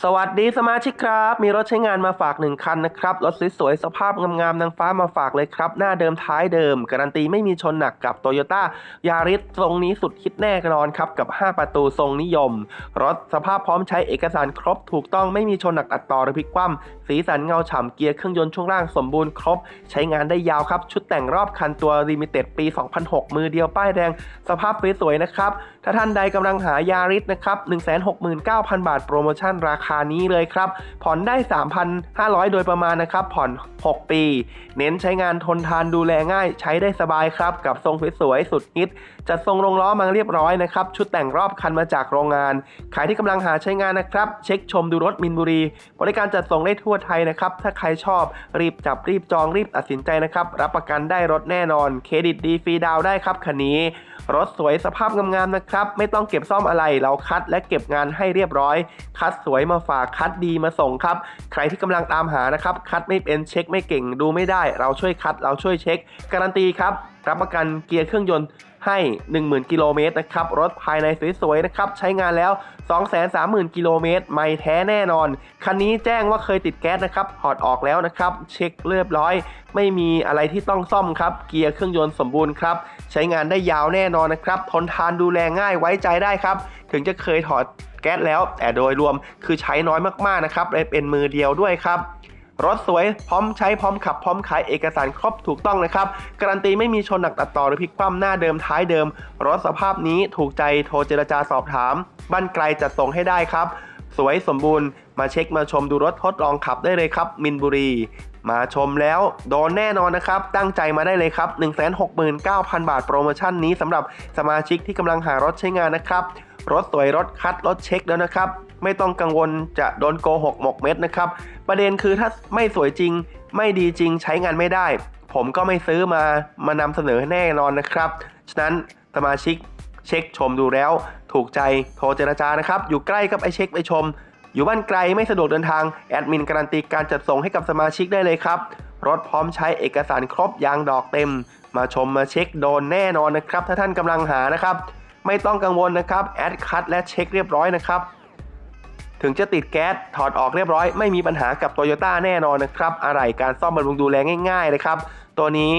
สวัสดีสมาชิกครับ มีรถใช้งานมาฝากหนึ่งคันนะครับ รถสวยๆสภาพงามๆนางฟ้ามาฝากเลยครับ หน้าเดิมท้ายเดิม การันตีไม่มีชนหนักกับโตโยต้ายาริสทรงนี้สุดคิดแน่นอนครับ กับ 5 ประตูทรงนิยม รถสภาพพร้อมใช้เอกสารครบถูกต้องไม่มีชนหนักตัดต่อหรือพลิกคว่ำสีสันเงาฉ่ำเกียร์เครื่องยนต์ช่วงล่างสมบูรณ์ครบ ใช้งานได้ยาวครับ ชุดแต่งรอบคันตัว Limited ปี 2006 มือเดียวป้ายแดง สภาพสวยๆนะครับถ้าท่านใดกำลังหายาริสนะครับ 169,000 บาทโปรโมชั่นราคานี้เลยครับ ผ่อนได้ 3,500 โดยประมาณนะครับ ผ่อน 6 ปี เน้นใช้งานทนทานดูแลง่าย ใช้ได้สบายครับ กับทรงสวยๆ สุดฮิต จัดทรงลงล้อมาเรียบร้อยนะครับ ชุดแต่งรอบคันมาจากโรงงาน ขายที่กำลังหาใช้งานนะครับ เช็คชมดูรถมินบุรี บริการจัดส่งได้ทั่วไทยนะครับ ถ้าใครชอบรีบจับรีบจองรีบตัดสินใจนะครับ รับประกันได้รถแน่นอน เครดิตดีฟรีดาวได้ครับคันนี้ รถสวยสภาพงามๆนะครับไม่ต้องเก็บซ่อมอะไร เราคัดและเก็บงานให้เรียบร้อย คัดสวยมาฝาก คัดดีมาส่งครับ ใครที่กำลังตามหานะครับ คัดไม่เป็นเช็คไม่เก่ง ดูไม่ได้ เราช่วยคัด เราช่วยเช็ค การันตีครับ รับประกันเกียร์เครื่องยนต์ ให้ 10,000 กิโลเมตรนะครับ รถภายในสวยๆนะครับ ใช้งานแล้ว 230,000 กิโลเมตร ไม่แท้แน่นอน คันนี้แจ้งว่าเคยติดแก๊สนะครับ ถอดออกแล้วนะครับ เช็คเรียบร้อย ไม่มีอะไรที่ต้องซ่อมครับ เกียร์เครื่องยนต์สมบูรณ์ครับ ใช้งานได้ยาวแน่นอนนะครับ ทนทานดูแลง่ายไว้ใจได้ครับ ถึงจะเคยถอดแก๊สแล้ว แต่โดยรวมคือใช้น้อยมากๆนะครับเลยเป็นมือเดียวด้วยครับ รถสวยพร้อมใช้พร้อมขับพร้อมขายเอกสารครบถูกต้องนะครับ การันตีไม่มีชนหนักตัดต่อหรือพลิกคว่ำหน้าเดิมท้ายเดิม รถสภาพนี้ถูกใจโทรเจรจาสอบถาม บ้านไกลจัดส่งให้ได้ครับ สวยสมบูรณ์ มาเช็คมาชมดูรถทดลองขับได้เลยครับ มินบุรี มาชมแล้ว โดนแน่นอนนะครับ ตั้งใจมาได้เลยครับ 169,000 บาทโปรโมชั่นนี้สำหรับสมาชิกที่กำลังหารถใช้งานนะครับรถสวยรถคัดรถเช็คแล้วนะครับ ไม่ต้องกังวลจะโดนโกหกหมกเม็ดนะครับ ประเด็นคือถ้าไม่สวยจริง ไม่ดีจริงใช้งานไม่ได้ ผมก็ไม่ซื้อมามานำเสนอแน่นอนนะครับ ฉะนั้นสมาชิกเช็คชมดูแล้ว ถูกใจโทรเจรจานะครับ อยู่ใกล้กับไอเช็คไปชม อยู่บ้านไกลไม่สะดวกเดินทางแอดมินการันตีการจัดส่งให้กับสมาชิกได้เลยครับรถพร้อมใช้เอกสารครบยางดอกเต็ม มาชมมาเช็คโดนแน่นอนนะครับ ถ้าท่านกำลังหานะครับ ไม่ต้องกังวลนะครับ แอดคัดและเช็คเรียบร้อยนะครับ ถึงจะติดแก๊สถอดออกเรียบร้อย ไม่มีปัญหากับโตโยต้าแน่นอนนะครับอะไรการซ่อมบำรุงดูแลง่ายๆเลยครับตัวนี้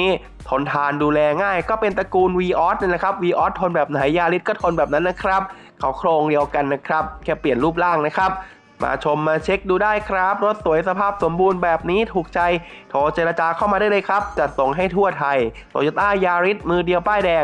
ทนทานดูแลง่าย ก็เป็นตระกูล v ีออสนี่แหละครับ v ีออสทนแบบไหนยาริสก็ทนแบบนั้นนะครับ เขาโครงเดียวกันนะครับ แค่เปลี่ยนรูปร่างนะครับ มาชมมาเช็คดูได้ครับ รถสวยสภาพสมบูรณ์แบบนี้ถูกใจ โทรเจรจาเข้ามาได้เลยครับ จัดส่งให้ทั่วไทยโตโยต้ายาริสมือเดียวป้ายแดง